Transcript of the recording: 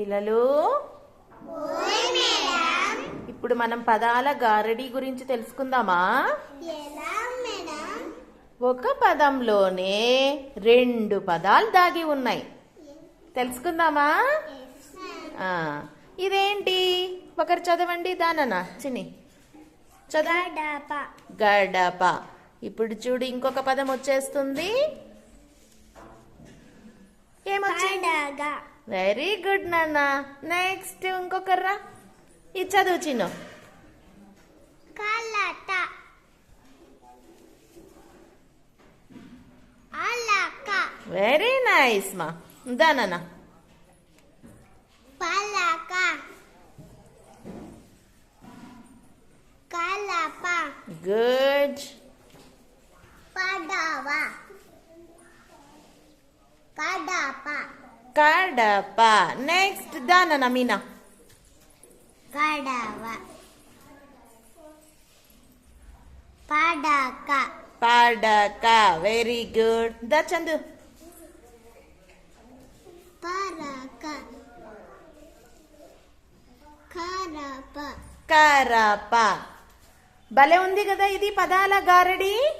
పిల్లలు? ఇప్పుడు మనం పదాల గారడి గురించి తెలుసుకుందామా? ఒక పదంలోనే రెండు పదాలు దాగి ఉన్నాయి. తెలుసుకుందామా? ఇదేంటి? ఒకరు చదవండి దానన్నా చిన్ని. చదవ గడప. ఇప్పుడు చూడు ఇంకొక పదం వచ్చేస్తుంది. ఏమొచ్చింది? వెరీ గుడ్ నాన్న. నెక్స్ట్ ఇంకొకర్రా ఇది చదువు చిన్న. కలట అలక. వెరీ నైస్ మా. దానన్న పలక. కలప. గుడ్. పడవ. కడప కడప. నెక్స్ట్ దానన్న మీనా? కడవ. పడక. పడక. వెరీ గుడ్ దా చందు. పరక. కరప. కరప. భలే ఉంది కదా ఇది పదాల గారడి.